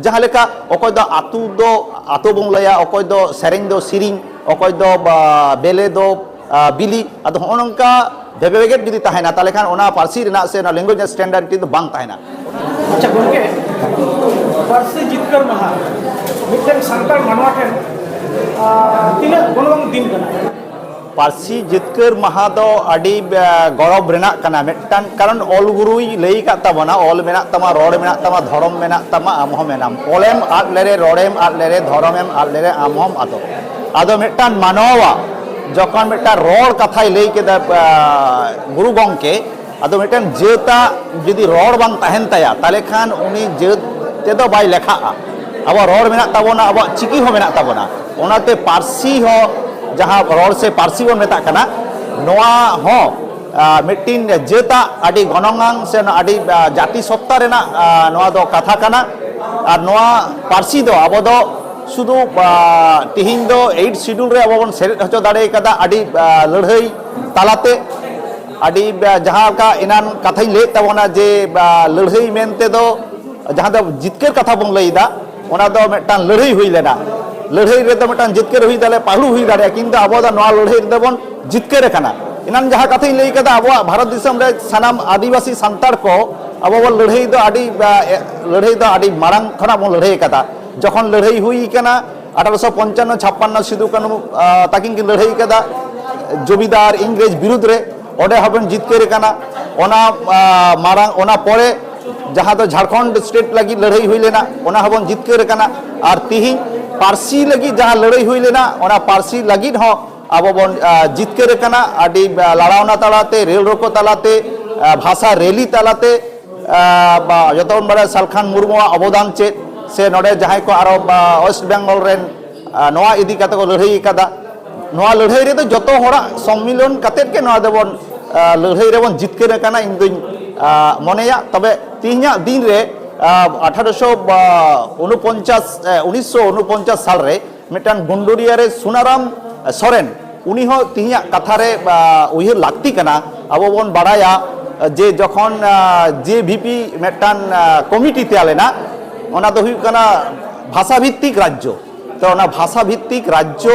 ᱡᱟᱦᱟᱸ ᱞᱮᱠᱟ ᱚᱠᱚᱭ ᱫᱚ ᱟᱛᱩ ᱫᱚ ᱟᱛᱳ ᱵᱚᱱ ᱞᱟᱹᱭᱟ ᱚᱠᱚᱭ ᱫᱚ ᱥᱮᱨᱮᱧ ᱫᱚ ᱥᱮᱨᱮᱧ ᱚᱠᱚᱭ ᱫᱚ ᱵᱟ, ᱵᱮᱞᱮ ᱫᱚ ᱟ, ᱵᱤᱞᱤ ᱟᱫᱚ ᱦᱚᱸᱜᱼᱚ ᱱᱚᱝᱠᱟ ᱵᱷᱮᱵᱮ ᱵᱷᱮᱜᱮᱫ ᱡᱩᱫᱤ ᱛᱟᱦᱮᱱᱟ ᱛᱟᱦᱚᱞᱮ ᱠᱷᱟᱱ ᱚᱱᱟ ᱯᱟᱹᱨᱥᱤ ᱨᱮᱱᱟᱜ ᱥᱮ ᱚᱱᱟ ᱞᱮᱝᱜᱩᱭᱮᱡ ᱨᱮᱱᱟᱜ ᱥᱴᱮᱱᱰᱟᱨᱰᱤᱴᱤ ᱫᱚ ᱵᱟᱝ ᱛᱟᱦᱮᱱᱟ ᱟᱪᱪᱷᱟ ᱜᱚᱢᱠᱮ ᱯᱟᱹᱨᱥᱤ ᱡᱤᱛᱠᱟᱹᱨ ᱢᱟᱦᱟ ᱢᱤᱫᱴᱮᱱ ᱥᱟᱱᱛᱟᱲ ᱢᱟᱱᱣᱟ ᱴᱷᱮᱱ ᱟᱸ, ᱛᱤᱱᱟᱹᱜ ᱜᱚᱱᱚᱝ ᱫᱤᱱ ᱠᱟᱱᱟ ᱯᱟᱹᱨᱥᱤ ᱡᱤᱛᱠᱟᱹᱨ ᱢᱟᱦᱟ ᱫᱚ ᱟᱹᱰᱤ ᱜᱚᱨᱚᱵᱽ ᱨᱮᱱᱟᱜ ᱠᱟᱱᱟ ᱢᱤᱫᱴᱟᱝ ᱠᱟᱨᱚᱱ ᱚᱞ ᱜᱩᱨᱩᱭ ᱞᱟᱹᱭ ᱟᱠᱟᱫ ᱛᱟᱵᱚᱱᱟ ᱚᱞ ᱢᱮᱱᱟᱜ ᱛᱟᱢᱟ ᱨᱚᱲ ᱢᱮᱱᱟᱜ ᱛᱟᱢᱟ ᱫᱷᱚᱨᱚᱢ ᱢᱮᱱᱟᱜ ᱛᱟᱢᱟ ᱟᱢ ᱦᱚᱸ ᱢᱮᱱᱟᱢ ᱚᱞᱮᱢ ᱟᱫ ᱞᱮᱨᱮ ᱨᱚᱲᱮᱢ ᱟᱫ ᱞᱮᱨᱮ ᱫᱷᱚᱨᱚᱢᱮᱢ ᱟᱫ ᱞᱮᱨᱮ ᱟᱢ ᱦᱚᱢ ᱟᱫᱚᱜ ᱟᱫᱚ ᱢᱤᱫᱴᱟᱝ ᱢᱟᱱᱣᱟ ᱡᱚᱠᱷᱚᱱ ᱢᱤᱫᱴᱟᱝ ᱨᱚᱲ ᱠᱟᱛᱷᱟᱭ ᱞᱟᱹᱭ ᱠᱮᱫᱟ ᱜᱩᱨᱩ ᱜᱚᱝᱠᱮ ᱟᱫᱚ ᱢᱤᱫᱴᱟᱝ ᱡᱟᱹᱛᱟᱜ ᱡᱩᱫᱤ ᱨᱚᱲ ᱵᱟᱝ ᱛᱟᱦᱮᱱ ᱛᱟᱭᱟ ᱛᱟᱦᱚᱞᱮ ᱠᱷᱟᱱ ᱩᱱᱤ ᱡᱟᱹᱛ ᱛᱮᱫᱚ ᱵᱟᱭ ᱞᱮᱠᱷᱟᱜᱼᱟ ᱟᱵᱚᱣᱟᱜ ᱨᱚᱲ ᱢᱮᱱᱟᱜ ᱛᱟᱵᱚᱱᱟ ᱟᱵᱚᱣᱟᱜ ᱪᱤᱠᱤ ᱦᱚᱸ ᱢᱮᱱᱟᱜ ᱛᱟᱵᱚᱱᱟ ᱚᱱᱟᱛᱮ ᱯᱟᱹᱨᱥᱤ ᱦᱚᱸ ᱡᱟᱦᱟᱸ ᱨᱚᱲ ᱥᱮ ᱯᱟᱹᱨᱥᱤ ᱵᱚᱱ ᱢᱮᱛᱟᱜ ᱠᱟᱱᱟ ᱱᱚᱣᱟ ᱦᱚᱸ ᱢᱤᱫᱴᱤᱱ ᱡᱟᱹᱛᱟᱜ ᱟᱹᱰᱤ ᱜᱚᱱᱚᱝᱟᱱ ᱥᱮ ᱟᱹᱰᱤ ᱡᱟᱹᱛᱤ ᱥᱚᱛᱛᱟ ᱨᱮᱱᱟᱜ ᱱᱚᱣᱟ ᱫᱚ ᱠᱟᱛᱷᱟ ᱠᱟᱱᱟ ᱟᱨ ᱱᱚᱣᱟ ᱯᱟᱹᱨᱥᱤ ᱫᱚ ᱟᱵᱚ ᱫᱚ শুধু তিহিন দো এইট শিডিউল রে আবো বন সেরেট হচো দাঁড়ে কাদা আডি লড়াই তালাতে আডি যাহা কা ইনান কথাই লে তাবনা যে লড়াই মেনতে দো যাহা দো জিতকের কথা বন লইদা ওনা দো মেটান লড়াই হইলেনা ᱞᱟᱹᱲᱦᱟᱹᱭ ᱨᱮᱫᱚ ᱢᱤᱫᱴᱟᱝ ᱡᱤᱛᱠᱟᱹᱨ ᱦᱩᱭ ᱫᱟᱲᱮᱭᱟᱜᱼᱟ ᱯᱟᱹᱦᱞᱩ ᱦᱩᱭ ᱫᱟᱲᱮᱭᱟᱜᱼᱟ ᱠᱤᱱᱛᱩ ᱟᱵᱚ ᱫᱚ ᱱᱚᱣᱟ ᱞᱟᱹᱲᱦᱟᱹᱭ ᱨᱮᱫᱚ ᱵᱚᱱ ᱡᱤᱛᱠᱟᱹᱨ ᱟᱠᱟᱱᱟ ᱮᱱᱟᱱ ᱡᱟᱦᱟᱸ ᱠᱟᱛᱷᱟᱧ ᱞᱟᱹᱭ ᱠᱟᱫᱟ ᱟᱵᱚᱣᱟᱜ ᱵᱷᱟᱨᱚᱛ ᱫᱤᱥᱚᱢ ᱨᱮ ᱥᱟᱱᱟᱢ ᱟᱹᱫᱤᱵᱟᱹᱥᱤ ᱥᱟᱱᱛᱟᱲ ᱠᱚ ᱟᱵᱚ ᱵᱚᱱ ᱞᱟᱹᱲᱦᱟᱹᱭ ᱫᱚ ᱟᱹᱰᱤ ᱞᱟᱹᱲᱦᱟᱹᱭ ᱫᱚ ᱟᱹᱰᱤ ᱢᱟᱲᱟᱝ ᱠᱷᱚᱱᱟᱜ ᱵᱚᱱ ᱞᱟᱹᱲᱦᱟᱹᱭ ᱟᱠᱟᱫᱟ ᱡᱚᱠᱷᱚᱱ ᱞᱟᱹᱲᱦᱟᱹᱭ ᱦᱩᱭ ᱟᱠᱟᱱᱟ আঠারোশো পঞ্চান্ন ছাপ্পান্ন সিধু কানু তাকিন কিন লড়াই কাদা জমিদার ইংরেজ বিরুদ্ধ রে ওডে হবেন জিতকে রেখানা ওনা মারাং ওনা পরে যাহা তো ঝাড়খণ্ড স্টেট লাগি লড়াই হইলে না ওনা হবেন জিতকে রেখানা আর তিহিন পার্সি লাগি যাহা লড়াই হইলে না, ওনা পার্সি লাগি হ। আবো বন জিতকের কানা, আডি লড়াওনা তালাতে, রেল রোকো তালাতে ভাষা রেলি তালাতে যতক্ষণ বাড়ে সালখান মুর্মুয়াᱜ অবদান চেত সে নড়ে যাহাই কো আরও ওয়েস্ট বেঙ্গল রেন নোয়া ইদি কাতে লড়াই কাদা। নোয়া লড়াই রে তো যত হড়াᱜ সম্মিলন কাতেদ কে নোয়া দেবন লড়াই রেবন জিতকের અઢારસો ઓગણપચાસ ઓગણીસો ઓગણપચાસ સાલરે મિટાન ગુંડુરિયારે સુનારામ સોરેન ઉની હો તિહિયા કથારે ઉયર લાગતી કના આવો બોન બડાયા જે જખન જે ভিপি મિટાન કમિટી તે આલેના ઓના તો હુય કના ભાષા ভিত্তিক রাজ্য তো ওনা ভাষা ভিত্তিক রাজ্য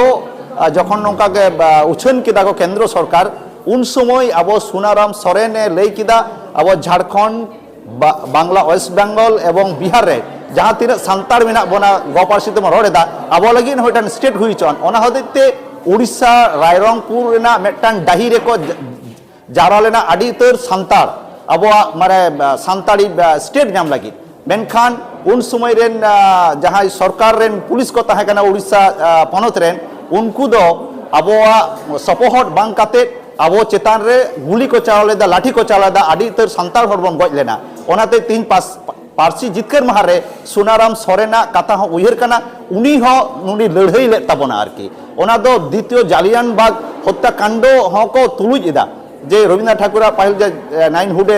যখন নৌকাকে উছন কেদা কেন্দ্র সরকার উন সময় আবো সুনারাম সরেনে লেই কেদা আবো ঝাড়খণ্ড ᱵᱟᱝᱞᱟ ᱳᱭᱮᱥᱴ ᱵᱮᱝᱜᱚᱞ ᱮᱵᱚᱝ ᱵᱤᱦᱟᱨ ᱨᱮ ᱡᱟᱦᱟᱸ ᱛᱤᱱᱟᱹᱜ ᱥᱟᱱᱛᱟᱲ ᱢᱮᱱᱟᱜ ᱵᱚᱱᱟ ᱜᱚ ᱯᱟᱹᱨᱥᱤ ᱛᱮᱵᱚᱱ ᱨᱚᱲ ᱮᱫᱟ ᱟᱵᱚ ᱞᱟᱹᱜᱤᱫ ᱦᱚᱸ ᱢᱤᱫᱴᱟᱱ ᱥᱴᱮᱴ ᱦᱩᱭ ᱦᱚᱪᱚᱣᱟᱱ ᱚᱱᱟ ᱦᱚᱛᱮᱡ ᱛᱮ ᱩᱲᱤᱥᱥᱟ ᱨᱟᱭᱨᱚᱝᱯᱩᱨ ᱨᱮᱱᱟᱜ ᱢᱤᱫᱴᱟᱱ ᱰᱟᱹᱦᱤ ᱨᱮᱠᱚ ᱡᱟᱣᱨᱟ ᱞᱮᱱᱟ ᱟᱹᱰᱤ ᱩᱛᱟᱹᱨ ᱥᱟᱱᱛᱟᱲ ᱟᱵᱚᱣᱟᱜ ᱢᱟᱱᱮ ᱥᱟᱱᱛᱟᱲᱤ ᱥᱴᱮᱴ ᱧᱟᱢ ᱞᱟᱹᱜᱤᱫ ᱢᱮᱱᱠᱷᱟᱱ ᱩᱱ ᱥᱚᱢᱚᱭ ᱨᱮᱱ ᱡᱟᱦᱟᱸᱭ ᱥᱚᱨᱠᱟᱨ ᱨᱮᱱ ᱯᱩᱞᱤᱥ ᱠᱚ ᱛᱟᱦᱮᱸ ᱠᱟᱱᱟ ᱩᱲᱤᱥᱥᱟ ᱯᱚᱱᱚᱛ ᱨᱮᱱ ᱩᱱᱠᱩ ᱫᱚ ᱟᱵᱚᱣᱟᱜ ᱥᱚᱯᱚᱦᱚᱫ ᱵᱟᱝ ᱠᱟᱛᱮᱫ ᱟᱵᱚ ᱪᱮᱛᱟᱱ ᱨᱮ ᱜᱩᱞᱤ ᱠᱚ ᱪᱟᱞᱟᱣ ᱞᱮᱫᱟ ᱞᱟᱴᱷᱤ ᱠᱚ ᱪᱟᱞᱟᱣ ᱞᱮᱫᱟ ᱟᱹᱰᱤ ᱩᱛᱟᱹᱨ ᱥᱟᱱᱛᱟᱲ ᱦᱚᱲ ᱵᱚᱱ ᱜᱚᱡ ᱞᱮᱱᱟ ᱚᱱᱟᱛᱮ ᱛᱤᱦᱤᱧ ᱯᱟᱥ ᱯᱟᱹᱨᱥᱤ ᱡᱤᱛᱠᱟᱹᱨ ᱢᱟᱦᱟ ᱨᱮ ᱥᱩᱱᱟᱨᱟᱢ ᱥᱚᱨᱮᱱᱟᱜ ᱠᱟᱛᱷᱟ ᱦᱚᱸ ᱩᱭᱦᱟᱹᱨ ᱠᱟᱱᱟ ᱩᱱᱤ ᱦᱚᱸ ᱩᱱᱤ ᱞᱟᱹᱲᱦᱟᱹᱭ ᱞᱮᱫ ᱛᱟᱵᱚᱱᱟ ᱟᱨᱠᱤ ᱚᱱᱟ ᱫᱚ দ্বিতীয় জালিয়ান বাগ হত্যাকাণ্ড হঁকো তুলুজ এদা যে রবীন্দ্রনাথ ঠাকুরের পাহিল যে নাইন হুডে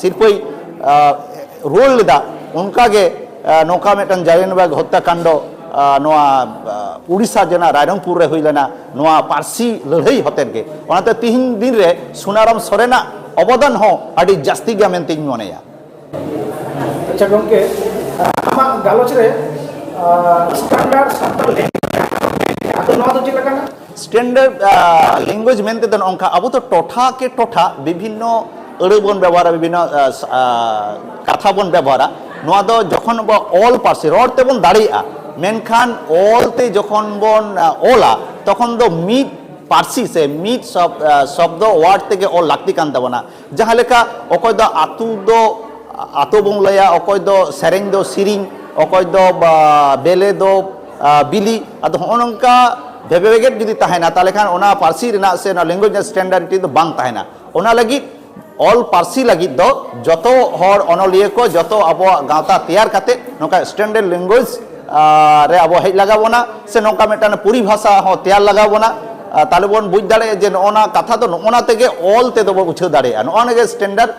শিল্পই রোল লেদা উনকাগে নৌকা মিটান জালিয়ান বাগ হত্যাকাণ্ড আহ, নোয়া আহ, উড়িষ্যা জেনা রায়রংপুর রে হই লেনা নোয়া পার্সি লড়াই হতেন গে ওনাতে তিহিন দিন রে সুনারাম সরেনা අවදන් හෝ අඩි ජස්ති ගමෙන් තින් වනය චගොන්ක අම ගලොචරේ ස්ටන්ඩර්ඩ් සබ්ද ලැන්ග්වේජ් අද නොද චිලකන স্ট্যান্ডার্ড ল্যাঙ্গুয়েজ মেনতে দেন অঙ্কা আবু তো টোঠাকে টোঠা বিভিন্ন ᱟᱹᱲᱟᱹᱵᱚᱱ ᱵᱮᱵᱚᱦᱟᱨᱟ ᱵᱤᱵᱷᱤᱱᱱᱚ ᱠᱟᱛᱷᱟ ᱵᱚᱱ ᱵᱮᱵᱚᱦᱟᱨᱟ ᱱᱚᱣᱟ ᱫᱚ ᱡᱚᱠᱷᱚᱱ ᱵᱚ ᱚᱞ ᱯᱟᱹᱨᱥᱤ ᱨᱚᱲ ᱛᱮᱵᱚᱱ ᱫᱟᱲᱮᱭᱟᱜᱼᱟ ᱢᱮᱱᱠᱷᱟᱱ ᱚᱞᱛᱮ ᱡᱚᱠᱷᱚᱱ ᱵᱚᱱ ᱚᱞᱟ ᱛᱚᱠᱷᱚᱱ ᱫᱚ ᱢᱤᱫ ᱯᱟᱹᱨᱥᱤ ᱥᱮ ᱢᱤᱫ ᱥᱚᱵᱫᱚ ᱚᱣᱟᱨᱰ ᱛᱮᱜᱮ ᱚᱞ ᱞᱟᱹᱠᱛᱤ ᱠᱟᱱ ᱛᱟᱵᱚᱱᱟ ᱡᱟᱦᱟᱸ ᱞᱮᱠᱟ ᱚᱠᱚᱭ ᱫᱚ ᱟᱛᱩ ᱫᱚ ᱟᱛᱳ ᱵᱚᱱ ᱞᱟᱹᱭᱟ ᱚᱠᱚᱭ ᱫᱚ ᱥᱮᱨᱮᱧ ᱫᱚ ᱥᱮᱨᱮᱧ ᱚᱠᱚᱭ ᱫᱚ ᱵᱮᱞᱮ ᱫᱚ ᱵᱤᱞᱤ ᱟᱫᱚ ᱦᱚᱸᱜᱼᱚ ᱱᱚᱝᱠᱟ ᱵᱷᱮᱵᱮᱜᱮᱫ ᱡᱩᱫᱤ ᱛᱟᱦᱮᱱᱟ ᱛᱟᱦᱚᱞᱮ ᱠᱷᱟᱱ ᱚᱱᱟ ᱯᱟᱹᱨᱥᱤ ᱨᱮᱱᱟᱜ ᱥᱮ ᱚᱱᱟ ᱞᱮᱝᱜᱩᱭᱮᱡᱽ ᱨᱮᱱᱟᱜ ᱥᱴᱮᱱᱰᱟᱨᱰ ᱫᱚ ᱵᱟᱝ ᱛᱟᱦᱮᱱᱟ ᱚᱱᱟ ᱞᱟᱹᱜᱤᱫ ᱚᱞ ᱯᱟᱹᱨᱥᱤ ᱞᱟᱹᱜᱤᱫ ᱫᱚ ᱡᱚᱛᱚ ᱦᱚᱲ ᱚᱱᱚᱞᱤᱭᱟᱹ ᱠᱚ ᱡᱚᱛᱚ ᱟᱵᱚᱣᱟᱜ ᱜᱟᱶᱛᱟ ᱛᱮᱭᱟᱨ ᱠᱟᱛᱮᱫ ᱱᱚᱝᱠᱟ ᱥᱴᱮᱱᱰᱟᱨᱰ ᱞᱮᱝᱜᱩᱭᱮᱡᱽ ᱨᱮ ᱟᱵᱚ ᱦᱮᱡ ᱞᱟᱜᱟᱣ ᱵᱚᱱᱟ ᱥᱮ ᱱᱚᱝᱠᱟ ᱢᱤᱫᱴᱟᱱ ᱯᱚᱨᱤᱵᱷᱟᱥᱟ ᱦᱚᱸ ᱛᱮᱭᱟᱨ ᱞᱟᱜᱟᱣ ᱵᱚᱱᱟ ᱛᱟᱞᱮᱵᱚᱱ ᱵᱩᱡᱽ ᱫᱟᱲᱮᱭᱟᱜᱼᱟ ᱡᱮ ᱱᱚᱜᱼᱚ ᱱᱟ ᱠᱟᱛᱷᱟ ᱫᱚ ᱱᱚᱜᱼᱚ ᱱᱟ ᱛᱮᱜᱮ ᱚᱞ ᱛᱮᱫᱚ ᱵᱚᱱ ᱵᱩᱡᱷᱟᱹᱣ ᱫᱟᱲᱮᱭᱟᱜᱼᱟ ᱱᱚᱜᱼᱚ ᱱᱟᱜᱮ ᱥᱴᱮᱱᱰᱟᱨᱰ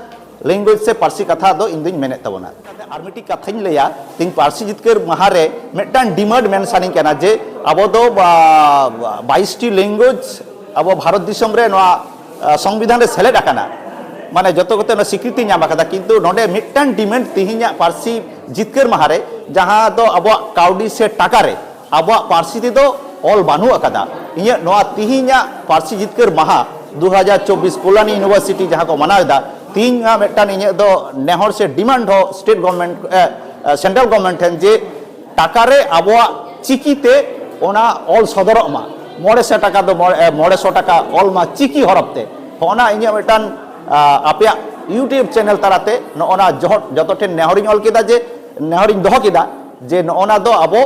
ᱞᱮᱝᱜᱩᱭᱮᱡᱽ ᱥᱮ ᱯᱟᱹᱨᱥᱤ ᱠᱟᱛᱷᱟ ᱫᱚ ᱤᱧᱫᱩᱧ ᱢᱮᱱᱮᱫ ᱛᱟᱵᱚᱱᱟ ᱟᱨ ᱢᱤᱫᱴᱤᱡ ᱠᱟᱛᱷᱟᱧ ᱞᱟᱹᱭᱟ ᱛᱤᱦᱤᱧ ᱯᱟᱹᱨᱥᱤ ᱡᱤᱛᱠᱟᱹᱨ ᱢᱟᱦᱟᱨᱮ ᱢᱤᱫᱴᱟᱝ ᱰᱤᱢᱟᱱᱰ ᱢᱮᱱ ᱥᱟᱱᱟᱧ ᱠᱟᱱᱟ ᱡᱮ ᱟᱵᱚ ᱫᱚ ᱵᱟᱭᱤᱥᱴᱤ ᱞᱮᱝᱜᱩᱭᱮᱡᱽ ᱟᱵᱚ ᱵᱷᱟᱨᱚᱛ ᱫᱤᱥᱚᱢ ᱨᱮ ᱱᱚᱣᱟ ᱥᱚᱝᱵᱤᱫᱷᱟᱱ ᱨᱮ ᱥᱮᱞᱮᱫ ᱟᱠᱟᱱᱟ মানে যত কথা না স্বীকৃতি নাম কাদা কিন্তু নডে মিটটান ডিমান্ড তিহিনা পার্সি জিতকের মাহারে যাহা তো আবো কাউডি সে টাকারে আবো পার্সি তো অল বানু আকাদা ᱤᱧᱟᱹᱜ ᱱᱚᱣᱟ ᱛᱤᱦᱤᱧᱟᱜ ᱯᱟᱹᱨᱥᱤ ᱡᱤᱛᱠᱟᱹᱨ ᱢᱟᱦᱟ ᱫᱩ ᱦᱟᱡᱟᱨ ᱪᱚᱵᱵᱤᱥ ᱠᱚᱞᱟᱱᱤ ᱤᱭᱩᱱᱤᱵᱷᱟᱨᱥᱤᱴᱤ ᱡᱟᱦᱟᱸ ᱠᱚ ᱢᱟᱱᱟᱣᱮᱫᱟ ᱛᱤᱦᱤᱧᱟᱜ ᱢᱤᱫᱴᱟᱱ ᱤᱧᱟᱹᱜ ᱫᱚ ᱱᱮᱦᱚᱨ ᱥᱮ ᱰᱤᱢᱟᱱᱰ ᱦᱚᱸ ᱥᱴᱮᱴ ᱜᱚᱵᱷᱚᱨᱱᱢᱮᱱᱴ ᱥᱮᱱᱴᱨᱟᱞ ᱜᱚᱵᱷᱚᱨᱱᱢᱮᱱᱴ ᱴᱷᱮᱱ ᱡᱮ ᱴᱟᱠᱟᱨᱮ ᱟᱵᱚᱣᱟᱜ ᱪᱤᱠᱤᱛᱮ ᱚᱱᱟ ᱚᱞ ᱥᱚᱫᱚᱨᱚᱜ ᱢᱟ ᱢᱚᱬᱮ ᱥᱚ ᱴᱟᱠᱟ ᱫᱚ ᱢᱚᱬᱮ ᱥᱚ ᱴᱟᱠᱟ ᱚᱞ ᱢᱟ ᱪᱤᱠᱤ ᱦᱚᱨᱚᱯᱛᱮ ᱦᱚᱸᱜᱼᱚᱱᱟ ᱤᱧᱟᱹᱜ ᱢᱤᱫᱴᱟᱱ ᱟᱯᱮᱭᱟᱜ ᱤᱭᱩᱴᱤᱭᱩᱵ ᱪᱮᱱᱮᱞ ᱛᱟᱞᱟᱛᱮ ᱱᱚᱜᱼᱚᱱᱟ ᱡᱚᱦᱚᱴ ᱡᱚᱛᱚ ᱴᱷᱮᱱ ᱱᱮᱦᱚᱨᱤᱧ ᱚᱞ ᱠᱮᱫᱟ ᱡᱮ ᱱᱮᱦᱚᱨᱤᱧ ᱫᱚᱦᱚ ᱠᱮᱫᱟ ᱡᱮ ᱱᱚᱜᱼᱚᱱᱟ ᱫᱚ ᱟᱵᱚ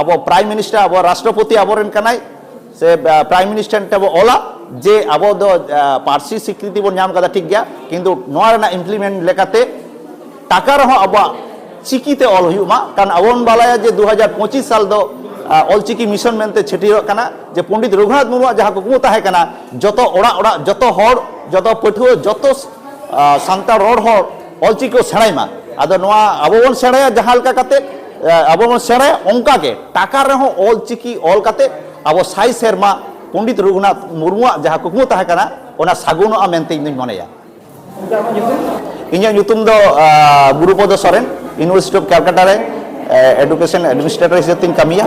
ᱟᱵᱚ ᱯᱨᱟᱭᱤᱢ ᱢᱤᱱᱤᱥᱴᱟᱨ ᱟᱵᱚ ᱨᱟᱥᱴᱨᱚᱯᱚᱛᱤ ᱟᱵᱚᱨᱮᱱ ᱠᱟᱱᱟᱭ ᱥᱮ ᱯᱨᱟᱭᱤᱢ ᱢᱤᱱᱤᱥᱴᱟᱨ ᱴᱟᱵᱚ ᱚᱞᱟ ᱡᱮ ᱟᱵᱚ ᱫᱚ ᱯᱟᱹᱨᱥᱤ ᱥᱤᱠᱨᱤᱛᱤ ᱵᱚᱱ ᱧᱟᱢ ᱠᱟᱫᱟ ᱴᱷᱤᱠ ᱜᱮᱭᱟ ᱠᱤᱱᱛᱩ ᱱᱚᱣᱟ ᱨᱮᱱᱟᱜ ᱤᱢᱯᱞᱤᱢᱮᱱᱴ ᱞᱮᱠᱟᱛᱮ ᱴᱟᱠᱟ ᱨᱮᱦᱚᱸ ᱟᱵᱚᱣᱟᱜ ᱪᱤᱠᱤᱛᱮ ᱚᱞ ᱦᱩᱭᱩᱜ ᱢᱟ ᱠᱟᱨᱚᱱ ᱟᱵᱚ ᱵᱚᱱ ᱵᱟᱲᱟᱭᱟ ᱡᱮ 2025 ᱥᱟᱞ ᱫᱚ ᱚᱞᱪᱤᱠᱤ ᱢᱤᱥᱚᱱ ᱢᱮᱱᱛᱮ ᱪᱷᱟᱹᱴᱭᱟᱹᱨᱚᱜ ᱠᱟᱱᱟ ᱡᱮ ᱯᱚᱱᱰᱤᱛ ᱨᱚᱜᱷᱩᱱᱟᱛᱷ ᱢᱩᱨᱢᱩᱣᱟᱜ ᱡᱟᱦᱟᱸ ᱠᱩᱠᱢᱩ ᱛᱟᱦᱮᱸ ᱠᱟᱱᱟ ᱡᱚᱛᱚ ᱚᱲᱟᱜ ᱚᱲᱟᱜ ᱡᱚᱛᱚ ᱦᱚᱲ ᱡᱚᱛᱚ ᱯᱟᱹᱴᱷᱩᱣᱟᱹ ᱡᱚᱛᱚ ᱥᱟᱱᱛᱟᱲ ᱨᱚᱲ ᱦᱚᱲ ᱚᱞᱪᱤᱠᱤ ᱠᱚ ᱥᱮᱬᱟᱭ ᱢᱟ ᱟᱫᱚ ᱱᱚᱣᱟ ᱟᱵᱚ ᱵᱚᱱ ᱥᱮᱬᱟᱭᱟ ᱡᱟᱦᱟᱸ ᱞᱮᱠᱟ ᱠᱟᱛᱮᱫ ᱟᱵᱚ ᱵᱚᱱ ᱥᱮᱬᱟᱭᱟ ᱚᱱᱠᱟᱜᱮ ᱴᱟᱠᱟ ᱨᱮᱦᱚᱸ ᱚᱞᱪᱤᱠᱤ ᱚᱞ ᱠᱟᱛᱮᱫ ᱟᱵᱚ ᱥᱟᱭ ᱥᱮᱨᱢᱟ ᱯᱚᱱᱰᱤᱛ ᱨᱚᱜᱷᱩᱱᱟᱛᱷ ᱢᱩᱨᱢᱩᱣᱟᱜ ᱡᱟᱦᱟᱸ ᱠᱩᱠᱢᱩ ᱛᱟᱦᱮᱸ ᱠᱟᱱᱟ ᱚᱱᱟ ᱥᱟᱹᱜᱩᱱᱚᱜᱼᱟ ᱢᱮᱱᱛᱮ ᱤᱧᱫᱩᱧ ᱢᱚᱱᱮᱭᱟ ᱤᱧᱟᱹᱜ ᱧᱩᱛᱩᱢ ᱫᱚ ᱜᱩᱨᱩᱯᱚᱫᱚ ᱥᱚᱨᱮᱱ ᱤᱭᱩᱱᱤᱵᱷᱟᱨᱥᱤᱴᱤ ᱚᱯᱷ ᱠᱮᱞᱠᱟᱴᱟ ᱨᱮ এডুকেশন অ্যাডমিনিস্ট্রেটর হিসেবে তিনি কামিয়া